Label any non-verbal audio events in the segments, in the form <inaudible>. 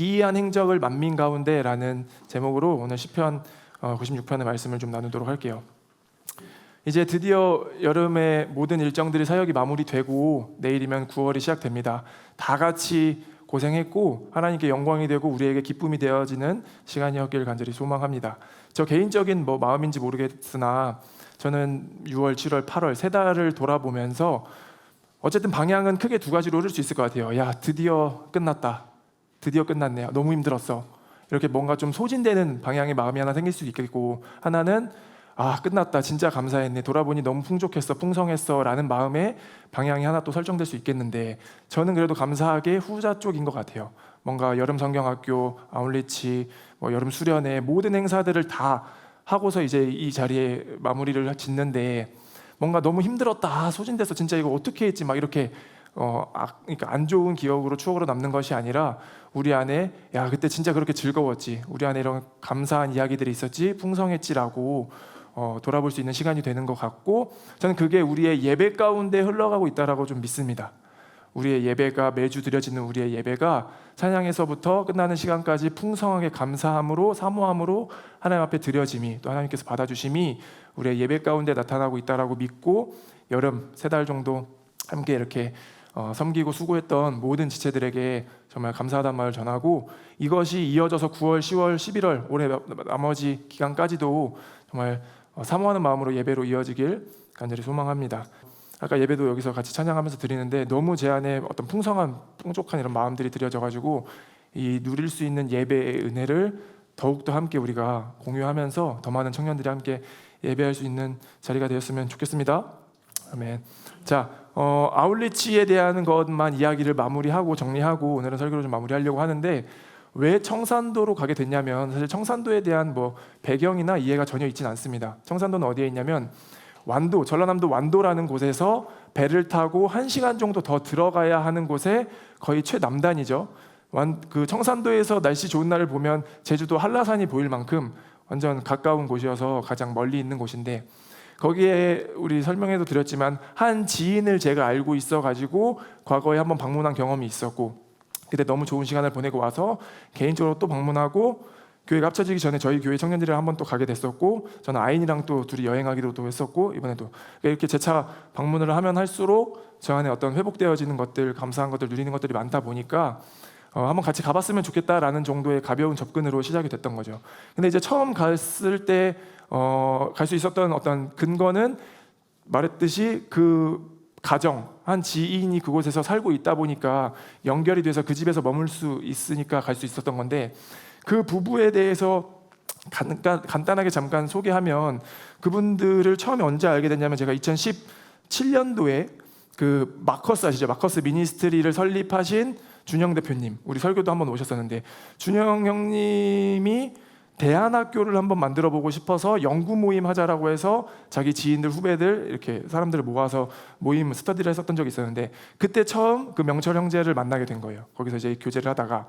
기이한 행적을 만민 가운데라는 제목으로 오늘 시편 어, 96편의 말씀을 좀 나누도록 할게요. 이제 드디어 여름의 모든 일정들이 사역이 마무리되고 내일이면 9월이 시작됩니다. 다 같이 고생했고 하나님께 영광이 되고 우리에게 기쁨이 되어지는 시간이었길 간절히 소망합니다. 저 개인적인 뭐 마음인지 모르겠으나 저는 6월, 7월, 8월 세 달을 돌아보면서 어쨌든 방향은 크게 두 가지로 흐를 수 있을 것 같아요. 야 드디어 끝났다. 드디어 끝났네요. 너무 힘들었어. 이렇게 뭔가 좀 소진되는 방향의 마음이 하나 생길 수도 있겠고 하나는 아 끝났다 진짜 감사했네 돌아보니 너무 풍족했어 풍성했어라는 마음의 방향이 하나 또 설정될 수 있겠는데 저는 그래도 감사하게 후자 쪽인 것 같아요. 뭔가 여름 성경학교 아울리치 뭐 여름 수련회 모든 행사들을 다 하고서 이제 이 자리에 마무리를 짓는데 뭔가 너무 힘들었다 아, 소진돼서 진짜 이거 어떻게 했지 막 이렇게 어 아, 그러니까 안 좋은 기억으로 추억으로 남는 것이 아니라 우리 안에 야 그때 진짜 그렇게 즐거웠지 우리 안에 이런 감사한 이야기들이 있었지 풍성했지라고 어, 돌아볼 수 있는 시간이 되는 것 같고 저는 그게 우리의 예배 가운데 흘러가고 있다라고 좀 믿습니다. 우리의 예배가 매주 드려지는 우리의 예배가 찬양에서부터 끝나는 시간까지 풍성하게 감사함으로 사모함으로 하나님 앞에 드려짐이 또 하나님께서 받아주심이 우리의 예배 가운데 나타나고 있다라고 믿고 여름 세 달 정도 함께 이렇게 어, 섬기고 수고했던 모든 지체들에게 정말 감사하다는 말을 전하고 이것이 이어져서 9월, 10월, 11월 올해 나- 나머지 기간까지도 정말 어, 사모하는 마음으로 예배로 이어지길 간절히 소망합니다. 아까 예배도 여기서 같이 찬양하면서 드리는데 너무 제 안에 어떤 풍성한 풍족한 이런 마음들이 드려져 가지고 이 누릴 수 있는 예배의 은혜를 더욱더 함께 우리가 공유하면서 더 많은 청년들이 함께 예배할 수 있는 자리가 되었으면 좋겠습니다. 아멘. 자, 어, 아울리치에 대한 것만 이야기를 마무리하고 정리하고 오늘은 설교를 좀 마무리하려고 하는데 왜 청산도로 가게 됐냐면 사실 청산도에 대한 뭐 배경이나 이해가 전혀 있지는 않습니다. 청산도는 어디에 있냐면 완도 전라남도 완도라는 곳에서 배를 타고 한 시간 정도 더 들어가야 하는 곳에 거의 최남단이죠. 완, 그 청산도에서 날씨 좋은 날을 보면 제주도 한라산이 보일 만큼 완전 가까운 곳이어서 가장 멀리 있는 곳인데 거기에 우리 설명해도 드렸지만 한 지인을 제가 알고 있어 가지고 과거에 한번 방문한 경험이 있었고 그때 너무 좋은 시간을 보내고 와서 개인적으로 또 방문하고 교회가 합쳐지기 전에 저희 교회 청년들이랑 한번 또 가게 됐었고 저는 아인이랑 또 둘이 여행하기도 또 했었고 이번에도 이렇게 재차 방문을 하면 할수록 저 안에 어떤 회복되어지는 것들 감사한 것들 누리는 것들이 많다 보니까 어, 한번 같이 가봤으면 좋겠다라는 정도의 가벼운 접근으로 시작이 됐던 거죠. 근데 이제 처음 갔을 때 어, 갈 수 있었던 어떤 근거는 말했듯이 그 가정 한 지인이 그곳에서 살고 있다 보니까 연결이 돼서 그 집에서 머물 수 있으니까 갈 수 있었던 건데 그 부부에 대해서 간단, 간단하게 잠깐 소개하면 그분들을 처음에 언제 알게 됐냐면 제가 2017년도에 그 마커스 아시죠? 마커스 미니스트리를 설립하신 준영 대표님 우리 설교도 한번 오셨었는데 준영 형님이 대안학교를 한번 만들어 보고 싶어서 연구 모임 하자라고 해서 자기 지인들 후배들 이렇게 사람들을 모아서 모임 스터디를 했었던 적이 있었는데 그때 처음 그 명철 형제를 만나게 된 거예요. 거기서 이제 교제를 하다가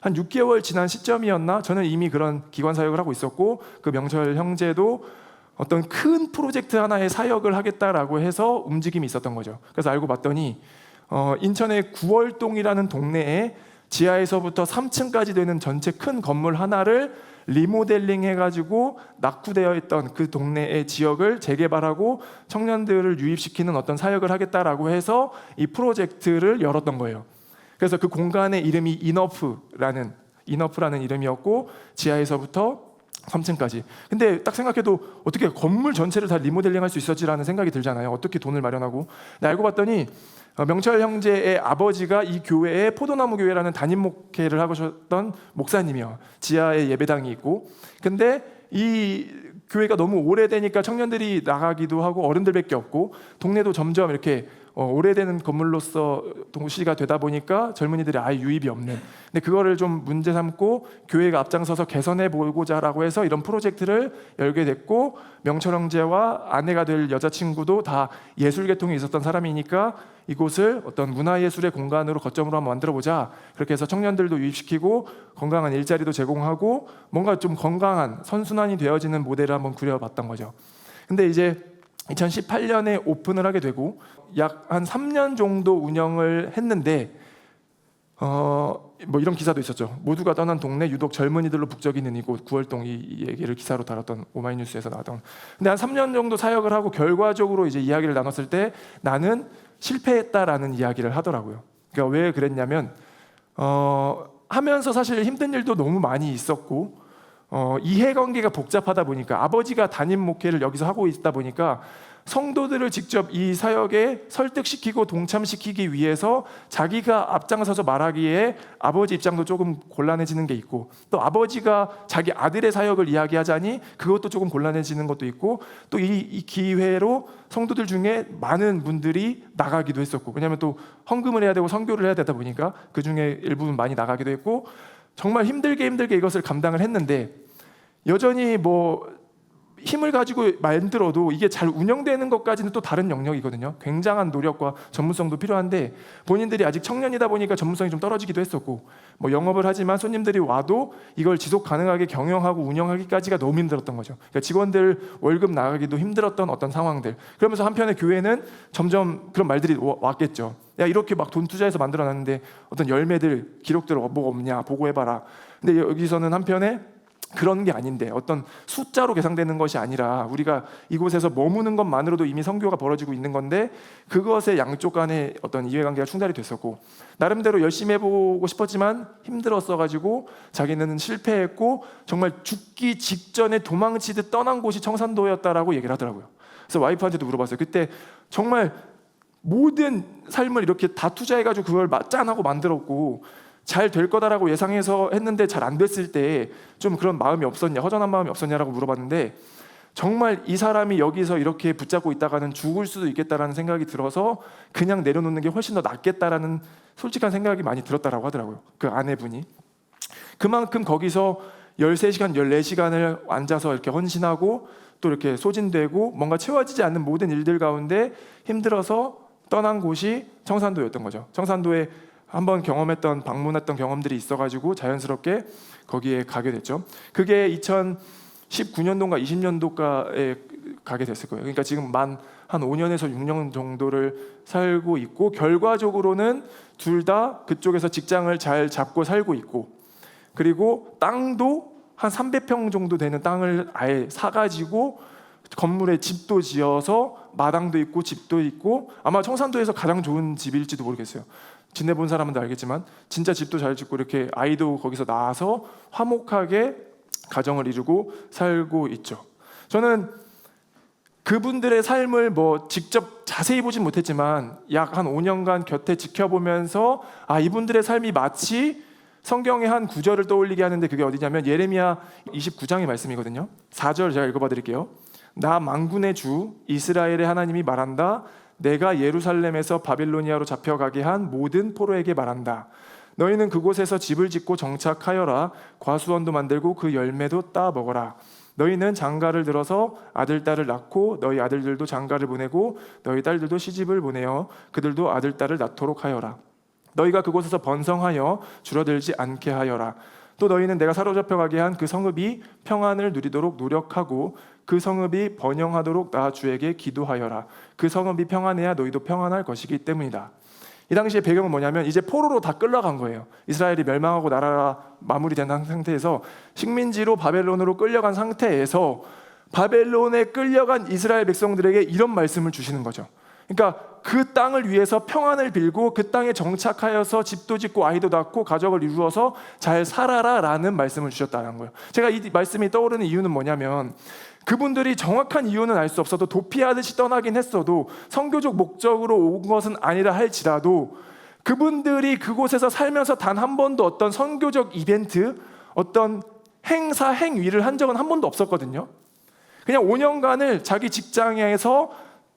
한 6개월 지난 시점이었나 저는 이미 그런 기관 사역을 하고 있었고 그 명철 형제도 어떤 큰 프로젝트 하나의 사역을 하겠다라고 해서 움직임이 있었던 거죠. 그래서 알고 봤더니 어, 인천의 구월동이라는 동네에 지하에서부터 3층까지 되는 전체 큰 건물 하나를 리모델링 해가지고 낙후되어 있던 그 동네의 지역을 재개발하고 청년들을 유입시키는 어떤 사역을 하겠다라고 해서 이 프로젝트를 열었던 거예요. 그래서 그 공간의 이름이 이너프라는 이너프라는 이름이었고 지하에서부터 3층까지. 근데 딱 생각해도 어떻게 건물 전체를 다 리모델링 할 수 있었지라는 생각이 들잖아요. 어떻게 돈을 마련하고. 알고 봤더니 어, 명철 형제의 아버지가 이 교회에 포도나무 교회라는 담임 목회를 하고 계셨던 목사님이요. 지하에 예배당이 있고. 근데 이 교회가 너무 오래되니까 청년들이 나가기도 하고 어른들밖에 없고 동네도 점점 이렇게 어, 오래되는 건물로서 동시가 되다 보니까 젊은이들이 아예 유입이 없는. 근데 그거를 좀 문제 삼고 교회가 앞장서서 개선해 보고자라고 해서 이런 프로젝트를 열게 됐고 명철 형제와 아내가 될 여자친구도 다 예술 계통이 있었던 사람이니까 이곳을 어떤 문화예술의 공간으로 거점으로 한번 만들어 보자. 그렇게 해서 청년들도 유입시키고 건강한 일자리도 제공하고 뭔가 좀 건강한 선순환이 되어지는 모델을 한번 그려봤던 거죠. 근데 이제 2018년에 오픈을 하게 되고 약 한 3년 정도 운영을 했는데 어, 뭐 이런 기사도 있었죠. 모두가 떠난 동네 유독 젊은이들로 북적이는 이곳 구월동 이, 이 얘기를 기사로 다뤘던 오마이뉴스에서 나왔던. 근데 한 3년 정도 사역을 하고 결과적으로 이제 이야기를 나눴을 때 나는 실패했다라는 이야기를 하더라고요. 그러니까 왜 그랬냐면 어, 하면서 사실 힘든 일도 너무 많이 있었고 어, 이해관계가 복잡하다 보니까 아버지가 담임 목회를 여기서 하고 있다 보니까 성도들을 직접 이 사역에 설득시키고 동참시키기 위해서 자기가 앞장서서 말하기에 아버지 입장도 조금 곤란해지는 게 있고 또 아버지가 자기 아들의 사역을 이야기하자니 그것도 조금 곤란해지는 것도 있고 또 이 기회로 성도들 중에 많은 분들이 나가기도 했었고 왜냐하면 또 헌금을 해야 되고 선교를 해야 되다 보니까 그 중에 일부분 많이 나가기도 했고 정말 힘들게 힘들게 이것을 감당을 했는데 여전히 뭐 힘을 가지고 만들어도 이게 잘 운영되는 것까지는 또 다른 영역이거든요. 굉장한 노력과 전문성도 필요한데 본인들이 아직 청년이다 보니까 전문성이 좀 떨어지기도 했었고 뭐 영업을 하지만 손님들이 와도 이걸 지속 가능하게 경영하고 운영하기까지가 너무 힘들었던 거죠. 그러니까 직원들 월급 나가기도 힘들었던 어떤 상황들. 그러면서 한편에 교회는 점점 그런 말들이 와- 왔겠죠. 야 이렇게 막 돈 투자해서 만들어놨는데 어떤 열매들 기록들 뭐가 없냐 보고해봐라. 근데 여기서는 한편에 그런 게 아닌데 어떤 숫자로 계산되는 것이 아니라 우리가 이곳에서 머무는 것만으로도 이미 성교가 벌어지고 있는 건데 그것에 양쪽 간에 어떤 이해관계가 충돌이 됐었고 나름대로 열심히 해보고 싶었지만 힘들었어 가지고 자기는 실패했고 정말 죽기 직전에 도망치듯 떠난 곳이 청산도였다라고 얘기를 하더라고요. 그래서 와이프한테도 물어봤어요. 그때 정말 모든 삶을 이렇게 다 투자해가지고 그걸 마- 짠하고 만들었고 잘 될 거다라고 예상해서 했는데 잘 안 됐을 때 좀 그런 마음이 없었냐 허전한 마음이 없었냐라고 물어봤는데 정말 이 사람이 여기서 이렇게 붙잡고 있다가는 죽을 수도 있겠다라는 생각이 들어서 그냥 내려놓는 게 훨씬 더 낫겠다라는 솔직한 생각이 많이 들었다라고 하더라고요 그 아내분이 그만큼 거기서 13시간 14시간을 앉아서 이렇게 헌신하고 또 이렇게 소진되고 뭔가 채워지지 않는 모든 일들 가운데 힘들어서 떠난 곳이 청산도였던 거죠. 청산도에 한번 경험했던 방문했던 경험들이 있어가지고 자연스럽게 거기에 가게 됐죠. 그게 2019년도인가 20년도가에 가게 됐을 거예요. 그러니까 지금 만 한 5년에서 6년 정도를 살고 있고 결과적으로는 둘 다 그쪽에서 직장을 잘 잡고 살고 있고 그리고 땅도 한 300평 정도 되는 땅을 아예 사가지고 건물에 집도 지어서 마당도 있고 집도 있고 아마 청산도에서 가장 좋은 집일지도 모르겠어요. 지내본 사람은 다 알겠지만 진짜 집도 잘 짓고 이렇게 아이도 거기서 낳아서 화목하게 가정을 이루고 살고 있죠. 저는 그분들의 삶을 뭐 직접 자세히 보진 못했지만 약 한 5년간 곁에 지켜보면서 아 이분들의 삶이 마치 성경의 한 구절을 떠올리게 하는데 그게 어디냐면 예레미야 29장의 말씀이거든요. 4절 제가 읽어봐 드릴게요. 나 망군의 주 이스라엘의 하나님이 말한다. 내가 예루살렘에서 바빌로니아로 잡혀가게 한 모든 포로에게 말한다. 너희는 그곳에서 집을 짓고 정착하여라. 과수원도 만들고 그 열매도 따 먹어라. 너희는 장가를 들어서 아들 딸을 낳고 너희 아들들도 장가를 보내고 너희 딸들도 시집을 보내어 그들도 아들 딸을 낳도록 하여라. 너희가 그곳에서 번성하여 줄어들지 않게 하여라. 또 너희는 내가 사로잡혀 가게 한 그 성읍이 평안을 누리도록 노력하고 그 성읍이 번영하도록 나 주에게 기도하여라. 그 성읍이 평안해야 너희도 평안할 것이기 때문이다. 이 당시의 배경은 뭐냐면 이제 포로로 다 끌려간 거예요. 이스라엘이 멸망하고 나라가 마무리된 상태에서 식민지로 바벨론으로 끌려간 상태에서 바벨론에 끌려간 이스라엘 백성들에게 이런 말씀을 주시는 거죠. 그러니까 그 땅을 위해서 평안을 빌고 그 땅에 정착하여서 집도 짓고 아이도 낳고 가족을 이루어서 잘 살아라라는 말씀을 주셨다는 거예요. 제가 이 말씀이 떠오르는 이유는 뭐냐면 그분들이 정확한 이유는 알 수 없어도 도피하듯이 떠나긴 했어도 성교적 목적으로 온 것은 아니라 할지라도 그분들이 그곳에서 살면서 단 한 번도 어떤 선교적 이벤트, 어떤 행사, 행위를 한 적은 한 번도 없었거든요. 그냥 5년간을 자기 직장에서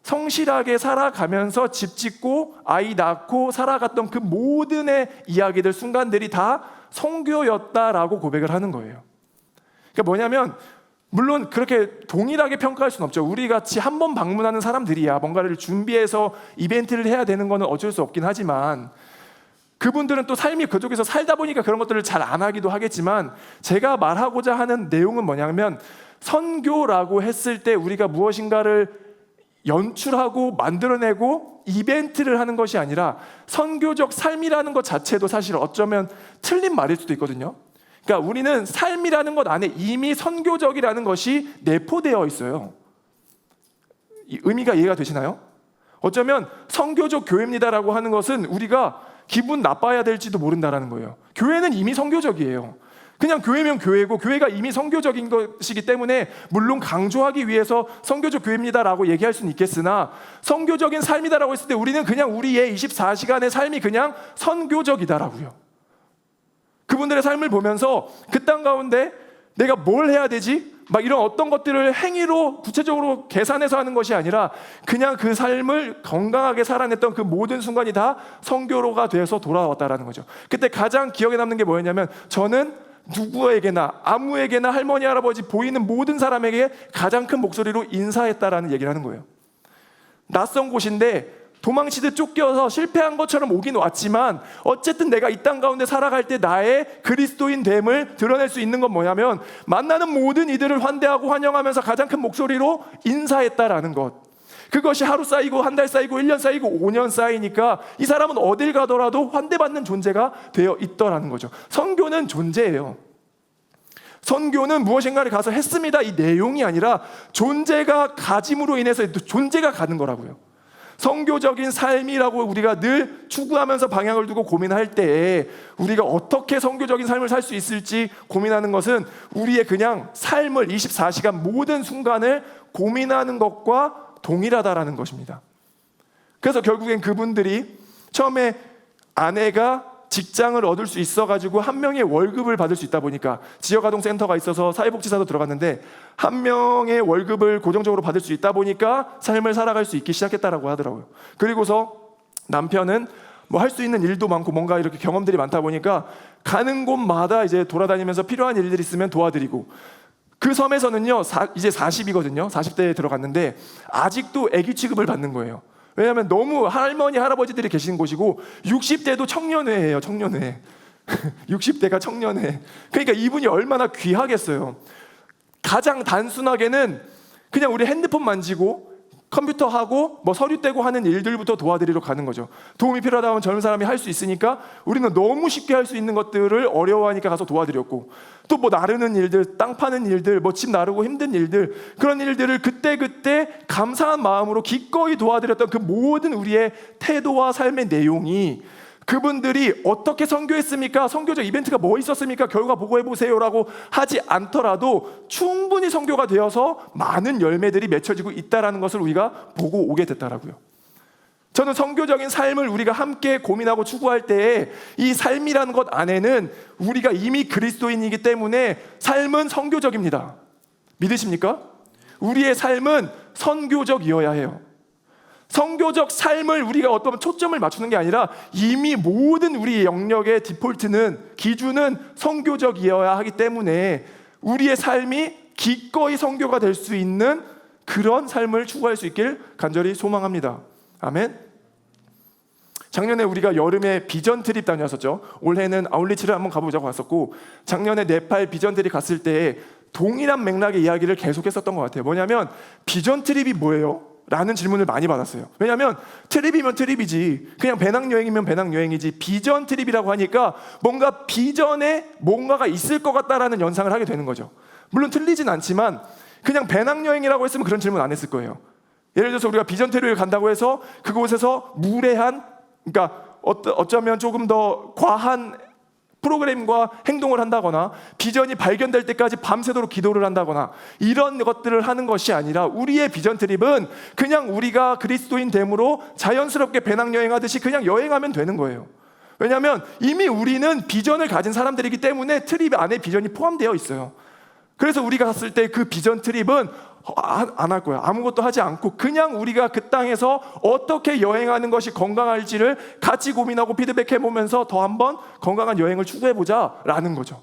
성실하게 살아가면서 집 짓고 아이 낳고 살아갔던 그 모든의 이야기들 순간들이 다 성교였다라고 고백을 하는 거예요. 그러니까 뭐냐면 물론 그렇게 동일하게 평가할 수는 없죠. 우리 같이 한 번 방문하는 사람들이야 뭔가를 준비해서 이벤트를 해야 되는 거는 어쩔 수 없긴 하지만 그분들은 또 삶이 그쪽에서 살다 보니까 그런 것들을 잘 안 하기도 하겠지만 제가 말하고자 하는 내용은 뭐냐면 선교라고 했을 때 우리가 무엇인가를 연출하고 만들어내고 이벤트를 하는 것이 아니라 선교적 삶이라는 것 자체도 사실 어쩌면 틀린 말일 수도 있거든요. 그러니까 우리는 삶이라는 것 안에 이미 선교적이라는 것이 내포되어 있어요. 이 의미가 이해가 되시나요? 어쩌면 선교적 교회입니다라고 하는 것은 우리가 기분 나빠야 될지도 모른다라는 거예요. 교회는 이미 선교적이에요. 그냥 교회면 교회고 교회가 이미 선교적인 것이기 때문에 물론 강조하기 위해서 선교적 교회입니다라고 얘기할 수는 있겠으나 선교적인 삶이다라고 했을 때 우리는 그냥 우리의 24시간의 삶이 그냥 선교적이다라고요. 그분들의 삶을 보면서 그 땅 가운데 내가 뭘 해야 되지? 막 이런 어떤 것들을 행위로 구체적으로 계산해서 하는 것이 아니라 그냥 그 삶을 건강하게 살아냈던 그 모든 순간이 다 성교로가 돼서 돌아왔다라는 거죠. 그때 가장 기억에 남는 게 뭐였냐면 저는 누구에게나 아무에게나 할머니 할아버지 보이는 모든 사람에게 가장 큰 목소리로 인사했다라는 얘기를 하는 거예요. 낯선 곳인데 도망치듯 쫓겨서 실패한 것처럼 오긴 왔지만 어쨌든 내가 이 땅 가운데 살아갈 때 나의 그리스도인 됨을 드러낼 수 있는 건 뭐냐면 만나는 모든 이들을 환대하고 환영하면서 가장 큰 목소리로 인사했다라는 것. 그것이 하루 쌓이고 한 달 쌓이고 1년 쌓이고 5년 쌓이니까 이 사람은 어딜 가더라도 환대받는 존재가 되어 있더라는 거죠. 선교는 존재예요. 선교는 무엇인가를 가서 했습니다. 이 내용이 아니라 존재가 가짐으로 인해서 존재가 가는 거라고요. 성교적인 삶이라고 우리가 늘 추구하면서 방향을 두고 고민할 때 우리가 어떻게 성교적인 삶을 살 수 있을지 고민하는 것은 우리의 그냥 삶을 24시간 모든 순간을 고민하는 것과 동일하다라는 것입니다. 그래서 결국엔 그분들이 처음에 아내가 직장을 얻을 수 있어가지고 한 명의 월급을 받을 수 있다 보니까 지역아동센터가 있어서 사회복지사도 들어갔는데 한 명의 월급을 고정적으로 받을 수 있다 보니까 삶을 살아갈 수 있기 시작했다라고 하더라고요. 그리고서 남편은 뭐 할 수 있는 일도 많고 뭔가 이렇게 경험들이 많다 보니까 가는 곳마다 이제 돌아다니면서 필요한 일들이 있으면 도와드리고 그 섬에서는요 사, 이제 40이거든요. 40대에 들어갔는데 아직도 아기 취급을 받는 거예요. 왜냐하면 너무 할머니 할아버지들이 계신 곳이고 60대도 청년회예요 청년회. <laughs> 60대가 청년회. 그러니까 이분이 얼마나 귀하겠어요. 가장 단순하게는 그냥 우리 핸드폰 만지고 컴퓨터 하고 뭐 서류 떼고 하는 일들부터 도와드리러 가는 거죠. 도움이 필요하다 하면 젊은 사람이 할 수 있으니까 우리는 너무 쉽게 할 수 있는 것들을 어려워하니까 가서 도와드렸고 또 뭐 나르는 일들, 땅 파는 일들, 뭐 집 나르고 힘든 일들 그런 일들을 그때 그때 감사한 마음으로 기꺼이 도와드렸던 그 모든 우리의 태도와 삶의 내용이 그분들이 어떻게 선교했습니까? 선교적 이벤트가 뭐 있었습니까? 결과 보고해 보세요라고 하지 않더라도 충분히 선교가 되어서 많은 열매들이 맺혀지고 있다라는 것을 우리가 보고 오게 됐다라고요. 저는 선교적인 삶을 우리가 함께 고민하고 추구할 때에 이 삶이라는 것 안에는 우리가 이미 그리스도인이기 때문에 삶은 선교적입니다. 믿으십니까? 우리의 삶은 선교적이어야 해요. 성교적 삶을 우리가 어떤 초점을 맞추는 게 아니라 이미 모든 우리 영역의 디폴트는 기준은 성교적이어야 하기 때문에 우리의 삶이 기꺼이 성교가 될 수 있는 그런 삶을 추구할 수 있길 간절히 소망합니다. 아멘. 작년에 우리가 여름에 비전 트립 다녀왔었죠. 올해는 아울리치를 한번 가보자고 왔었고 작년에 네팔 비전 트립 갔을 때 동일한 맥락의 이야기를 계속했었던 것 같아요. 뭐냐면 비전 트립이 뭐예요? 라는 질문을 많이 받았어요. 왜냐하면 트립이면 트립이지, 그냥 배낭여행이면 배낭여행이지, 비전 트립이라고 하니까 뭔가 비전에 뭔가가 있을 것 같다라는 연상을 하게 되는 거죠. 물론 틀리진 않지만 그냥 배낭여행이라고 했으면 그런 질문 안 했을 거예요. 예를 들어서 우리가 비전 트립을 간다고 해서 그곳에서 무례한, 그러니까 어쩌면 조금 더 과한 프로그램과 행동을 한다거나 비전이 발견될 때까지 밤새도록 기도를 한다거나 이런 것들을 하는 것이 아니라 우리의 비전 트립은 그냥 우리가 그리스도인 됨으로 자연스럽게 배낭여행하듯이 그냥 여행하면 되는 거예요. 왜냐하면 이미 우리는 비전을 가진 사람들이기 때문에 트립 안에 비전이 포함되어 있어요. 그래서 우리가 갔을 때 그 비전 트립은 안 할 거야. 아무것도 하지 않고 그냥 우리가 그 땅에서 어떻게 여행하는 것이 건강할지를 같이 고민하고 피드백해 보면서 더 한번 건강한 여행을 추구해 보자라는 거죠.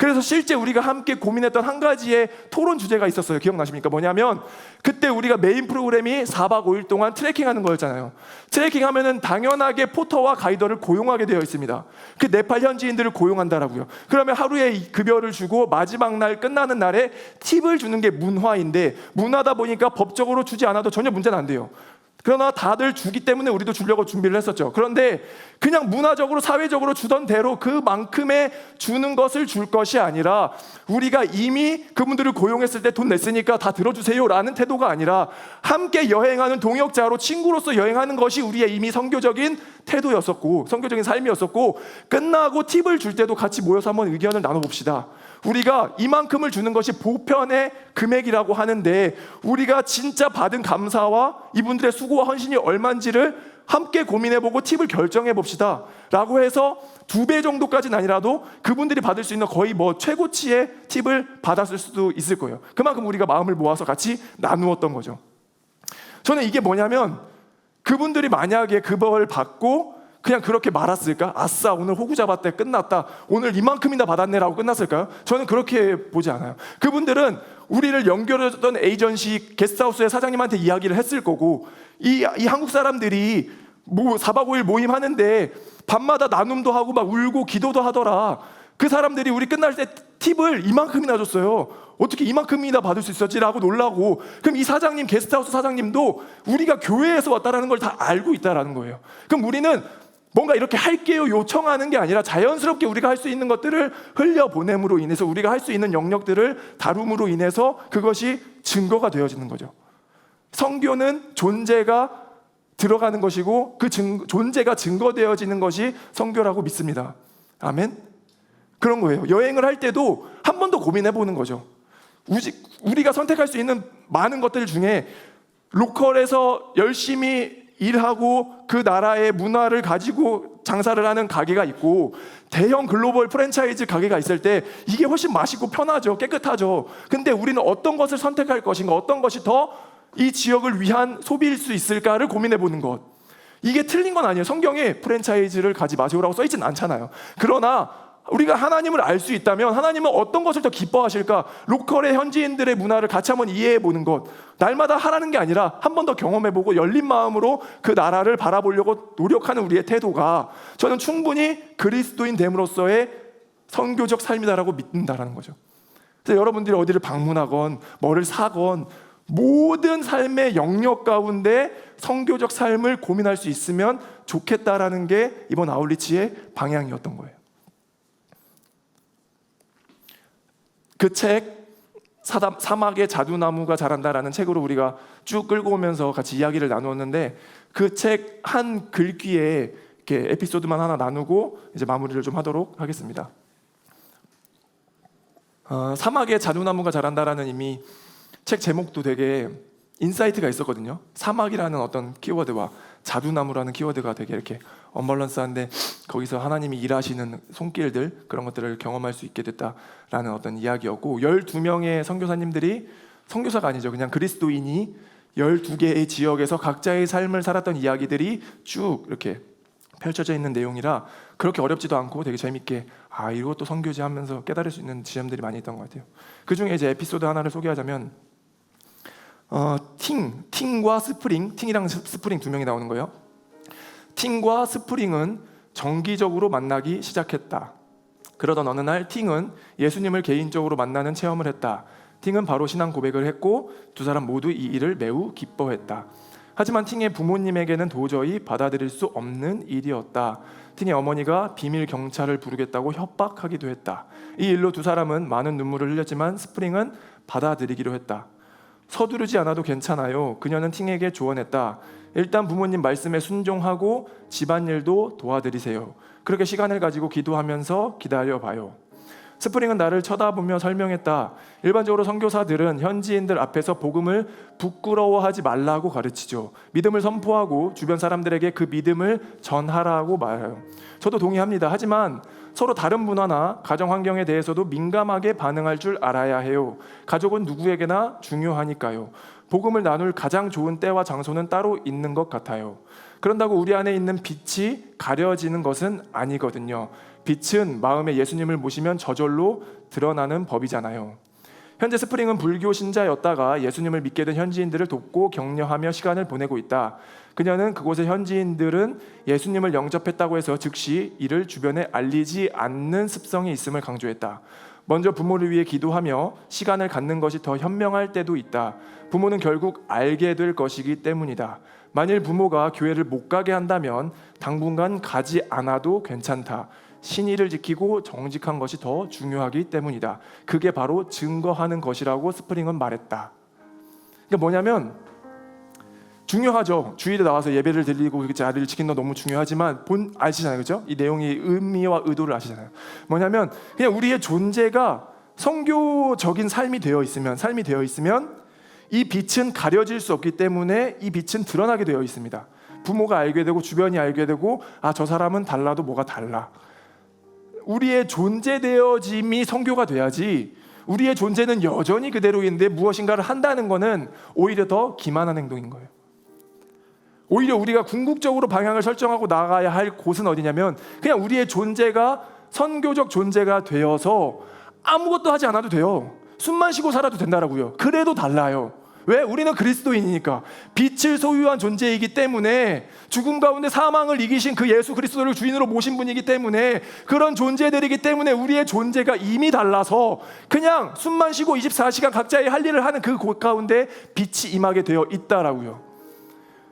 그래서 실제 우리가 함께 고민했던 한 가지의 토론 주제가 있었어요. 기억나십니까? 뭐냐면 그때 우리가 메인 프로그램이 4박 5일 동안 트레킹 하는 거였잖아요. 트레킹 하면은 당연하게 포터와 가이더를 고용하게 되어 있습니다. 그 네팔 현지인들을 고용한다라고요. 그러면 하루에 이 급여를 주고 마지막 날 끝나는 날에 팁을 주는 게 문화인데 문화다 보니까 법적으로 주지 않아도 전혀 문제는 안 돼요. 그러나 다들 주기 때문에 우리도 주려고 준비를 했었죠. 그런데 그냥 문화적으로 사회적으로 주던 대로 그만큼의 주는 것을 줄 것이 아니라 우리가 이미 그분들을 고용했을 때 돈 냈으니까 다 들어주세요라는 태도가 아니라 함께 여행하는 동역자로 친구로서 여행하는 것이 우리의 이미 선교적인 태도였었고 선교적인 삶이었었고 끝나고 팁을 줄 때도 같이 모여서 한번 의견을 나눠봅시다. 우리가 이만큼을 주는 것이 보편의 금액이라고 하는데 우리가 진짜 받은 감사와 이분들의 수고와 헌신이 얼마인지를 함께 고민해보고 팁을 결정해 봅시다. 라고 해서 두 배 정도까지는 아니라도 그분들이 받을 수 있는 거의 뭐 최고치의 팁을 받았을 수도 있을 거예요. 그만큼 우리가 마음을 모아서 같이 나누었던 거죠. 저는 이게 뭐냐면 그분들이 만약에 그 벌을 받고 그냥 그렇게 말았을까? 아싸 오늘 호구 잡았대 끝났다 오늘 이만큼이나 받았네라고 끝났을까요? 저는 그렇게 보지 않아요. 그분들은 우리를 연결해줬던 에이전시 게스트하우스의 사장님한테 이야기를 했을 거고 이, 이 한국 사람들이 뭐 4박 5일 모임 하는데 밤마다 나눔도 하고 막 울고 기도도 하더라. 그 사람들이 우리 끝날 때 팁을 이만큼이나 줬어요. 어떻게 이만큼이나 받을 수 있었지라고 놀라고. 그럼 이 사장님 게스트하우스 사장님도 우리가 교회에서 왔다라는 걸 다 알고 있다라는 거예요. 그럼 우리는 뭔가 이렇게 할게요 요청하는 게 아니라 자연스럽게 우리가 할 수 있는 것들을 흘려 보냄으로 인해서 우리가 할 수 있는 영역들을 다룸으로 인해서 그것이 증거가 되어지는 거죠. 성교는 존재가 들어가는 것이고 그 증, 존재가 증거되어지는 것이 성교라고 믿습니다. 아멘. 그런 거예요. 여행을 할 때도 한 번 더 고민해 보는 거죠. 우지, 우리가 선택할 수 있는 많은 것들 중에 로컬에서 열심히 일하고 그 나라의 문화를 가지고 장사를 하는 가게가 있고 대형 글로벌 프랜차이즈 가게가 있을 때 이게 훨씬 맛있고 편하죠. 깨끗하죠. 근데 우리는 어떤 것을 선택할 것인가, 어떤 것이 더 이 지역을 위한 소비일 수 있을까를 고민해 보는 것. 이게 틀린 건 아니에요. 성경에 프랜차이즈를 가지 마세요라고 써 있진 않잖아요. 그러나 우리가 하나님을 알 수 있다면 하나님은 어떤 것을 더 기뻐하실까? 로컬의 현지인들의 문화를 같이 한번 이해해 보는 것. 날마다 하라는 게 아니라 한 번 더 경험해 보고 열린 마음으로 그 나라를 바라보려고 노력하는 우리의 태도가 저는 충분히 그리스도인 됨으로써의 선교적 삶이다라고 믿는다라는 거죠. 그래서 여러분들이 어디를 방문하건 뭐를 사건 모든 삶의 영역 가운데 성교적 삶을 고민할 수 있으면 좋겠다라는 게 이번 아울리치의 방향이었던 거예요. 그 책 사막의 자두나무가 자란다라는 책으로 우리가 쭉 끌고 오면서 같이 이야기를 나누었는데 그 책 한 글귀에 이렇게 에피소드만 하나 나누고 이제 마무리를 좀 하도록 하겠습니다. 어, 사막의 자두나무가 자란다라는 이미 책 제목도 되게 인사이트가 있었거든요. 사막이라는 어떤 키워드와 자두나무라는 키워드가 되게 이렇게 언밸런스한데 거기서 하나님이 일하시는 손길들 그런 것들을 경험할 수 있게 됐다라는 어떤 이야기였고 12명의 선교사님들이 선교사가 아니죠. 그냥 그리스도인이 12개의 지역에서 각자의 삶을 살았던 이야기들이 쭉 이렇게 펼쳐져 있는 내용이라 그렇게 어렵지도 않고 되게 재밌게 아 이것도 선교지 하면서 깨달을 수 있는 지점들이 많이 있던 것 같아요. 그 중에 이제 에피소드 하나를 소개하자면 어, 팅, 팅과 스프링, 팅이랑 스- 스프링 두 명이 나오는 거예요. 팅과 스프링은 정기적으로 만나기 시작했다. 그러던 어느 날 팅은 예수님을 개인적으로 만나는 체험을 했다. 팅은 바로 신앙 고백을 했고 두 사람 모두 이 일을 매우 기뻐했다. 하지만 팅의 부모님에게는 도저히 받아들일 수 없는 일이었다. 팅의 어머니가 비밀 경찰을 부르겠다고 협박하기도 했다. 이 일로 두 사람은 많은 눈물을 흘렸지만 스프링은 받아들이기로 했다. 서두르지 않아도 괜찮아요. 그녀는 팅에게 조언했다. 일단 부모님 말씀에 순종하고 집안일도 도와드리세요. 그렇게 시간을 가지고 기도하면서 기다려 봐요. 스프링은 나를 쳐다보며 설명했다. 일반적으로 선교사들은 현지인들 앞에서 복음을 부끄러워하지 말라고 가르치죠. 믿음을 선포하고 주변 사람들에게 그 믿음을 전하라고 말해요. 저도 동의합니다. 하지만 서로 다른 문화나 가정 환경에 대해서도 민감하게 반응할 줄 알아야 해요. 가족은 누구에게나 중요하니까요. 복음을 나눌 가장 좋은 때와 장소는 따로 있는 것 같아요. 그런다고 우리 안에 있는 빛이 가려지는 것은 아니거든요. 빛은 마음에 예수님을 모시면 저절로 드러나는 법이잖아요. 현재 스프링은 불교 신자였다가 예수님을 믿게 된 현지인들을 돕고 격려하며 시간을 보내고 있다. 그녀는 그곳의 현지인들은 예수님을 영접했다고 해서 즉시 이를 주변에 알리지 않는 습성이 있음을 강조했다. 먼저 부모를 위해 기도하며 시간을 갖는 것이 더 현명할 때도 있다. 부모는 결국 알게 될 것이기 때문이다. 만일 부모가 교회를 못 가게 한다면 당분간 가지 않아도 괜찮다. 신의를 지키고 정직한 것이 더 중요하기 때문이다. 그게 바로 증거하는 것이라고 스프링은 말했다. 그러니까 뭐냐면 중요하죠. 주일에 나와서 예배를 드리고 그렇게 자리를 지키는 거 너무 중요하지만 본 아시잖아요, 그렇죠? 이 내용이 의미와 의도를 아시잖아요. 뭐냐면 그냥 우리의 존재가 성교적인 삶이 되어 있으면 삶이 되어 있으면 이 빛은 가려질 수 없기 때문에 이 빛은 드러나게 되어 있습니다. 부모가 알게 되고 주변이 알게 되고 아 저 사람은 달라도 뭐가 달라. 우리의 존재되어짐이 성교가 돼야지 우리의 존재는 여전히 그대로인데 무엇인가를 한다는 것은 오히려 더 기만한 행동인 거예요. 오히려 우리가 궁극적으로 방향을 설정하고 나가야 할 곳은 어디냐면 그냥 우리의 존재가 선교적 존재가 되어서 아무것도 하지 않아도 돼요. 숨만 쉬고 살아도 된다라고요. 그래도 달라요. 왜? 우리는 그리스도인이니까 빛을 소유한 존재이기 때문에 죽음 가운데 사망을 이기신 그 예수 그리스도를 주인으로 모신 분이기 때문에 그런 존재들이기 때문에 우리의 존재가 이미 달라서 그냥 숨만 쉬고 24시간 각자의 할 일을 하는 그 곳 가운데 빛이 임하게 되어 있다라고요.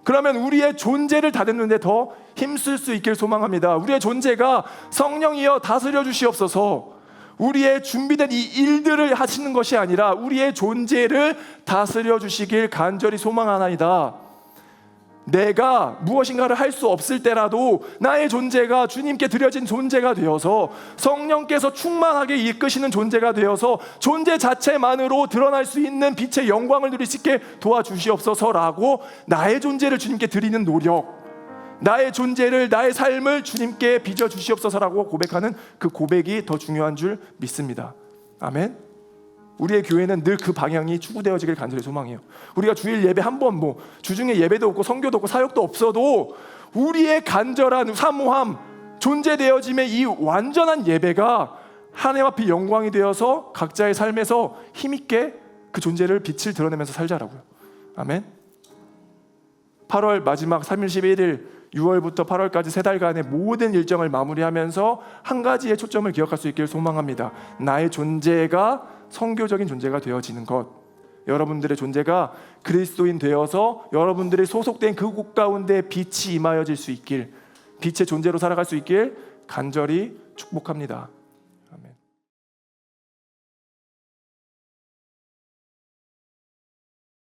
그러면 우리의 존재를 다듬는데 더 힘쓸 수 있길 소망합니다. 우리의 존재가 성령이여 다스려 주시옵소서. 우리의 준비된 이 일들을 하시는 것이 아니라 우리의 존재를 다스려 주시길 간절히 소망하나이다. 내가 무엇인가를 할 수 없을 때라도 나의 존재가 주님께 드려진 존재가 되어서 성령께서 충만하게 이끄시는 존재가 되어서 존재 자체만으로 드러날 수 있는 빛의 영광을 누릴 수 있게 도와주시옵소서라고 나의 존재를 주님께 드리는 노력 나의 존재를 나의 삶을 주님께 빚어 주시옵소서라고 고백하는 그 고백이 더 중요한 줄 믿습니다. 아멘. 우리의 교회는 늘 그 방향이 추구되어지길 간절히 소망해요. 우리가 주일 예배 한 번 뭐 주중에 예배도 없고 성교도 없고 사역도 없어도 우리의 간절한 사모함 존재되어짐의 이 완전한 예배가 하나님 앞에 영광이 되어서 각자의 삶에서 힘있게 그 존재를 빛을 드러내면서 살자라고요. 아멘. 8월 마지막 3일 11일 6월부터 8월까지 세 달간의 모든 일정을 마무리하면서 한 가지의 초점을 기억할 수 있기를 소망합니다. 나의 존재가 성교적인 존재가 되어지는 것. 여러분들의 존재가 그리스도인 되어서 여러분들이 소속된 그 곳 가운데 빛이 임하여질 수 있길, 빛의 존재로 살아갈 수 있길 간절히 축복합니다.